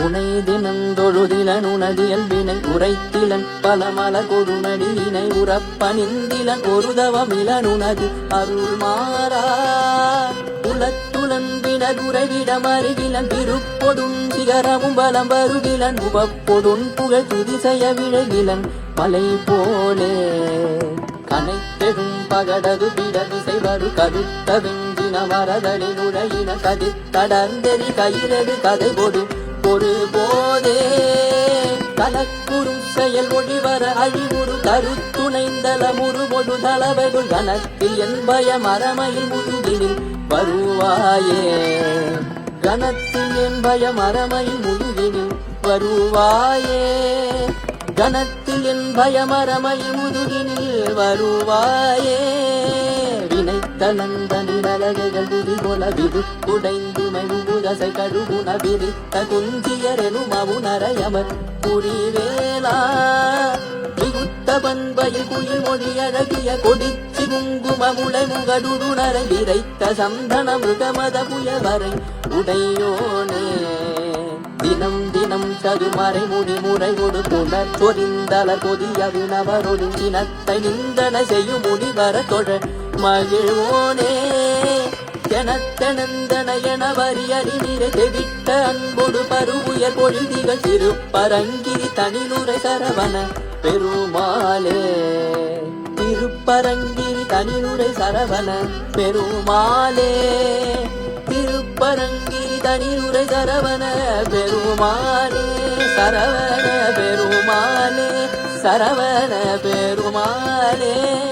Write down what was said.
உனை தினந்தொழுதிலன் உனதியல் வினை உரைத்திலன் பல மல கொடுநடியினை உறப்பனிந்திலன் ஒரு தவமிலன் உனது அருள் மாறா உலத்துலன் வினதுரைவிடம் அருகிலன் திருப்பொடும் சிகரமும் பலம் வருகிலன் உபப்பொடும் புகழ் துதிசெய விழகிலன் மலை போலே கனைத்தெழும் பகடது பிடமிசை வரு கருத்த வெஞ்சின மரதலினுடையின கதி கதித்தடர்ந்தெறி கயிறடு கதை கொடு ஒரு போதே கலக்குறும் செயல் ஒளிவர அழிவுறு கருத்துணைந்தல முறுமொடு தளவைகுள் கணத்தில் என்பய மரமையில் முதுகினில் வருவாயே. கணத்தில் என்பய மரமையில் முதுகினில் வருவாயே. கணத்தில் என் பயமரமையில் முதுகினில் வருவாயே. வினைத்தளந்த நிழலகைகள் விதி கொல விது குடைந்து மெழுகுதசை கழுகுண விரித்த குஞ்சியரெனும் அவுணரையமர் புரிவேலா. மிகுத்த பண்பையில் குயில் மொழி அழகிய கொடிச்சி குங்கும முளை முகடுருணரை விரைத்த சந்தன மிருகமத புயவரை உடையோனே. தினம் தினம் சதுமறை முடி முறை ஒரு புனர் சொரிந்தல கொதிய வினவரொடும் நிந்தன செய்யும் முனிவர தொழ மகிழ்வோனே. எனத்தெனந்தன என வரியடி அன்பொடு பருவுயர் பொழுதிகள் திருப்பரங்கிரி தனிலுரை சரவண பெருமாளே. திருப்பரங்கிரி தனிலுரை சரவண பெருமாளே. திருப்பரங்கிரி தனியுரை சரவண பெருமாளே. சரவண பெருமாளே சரவண பெருமாளே.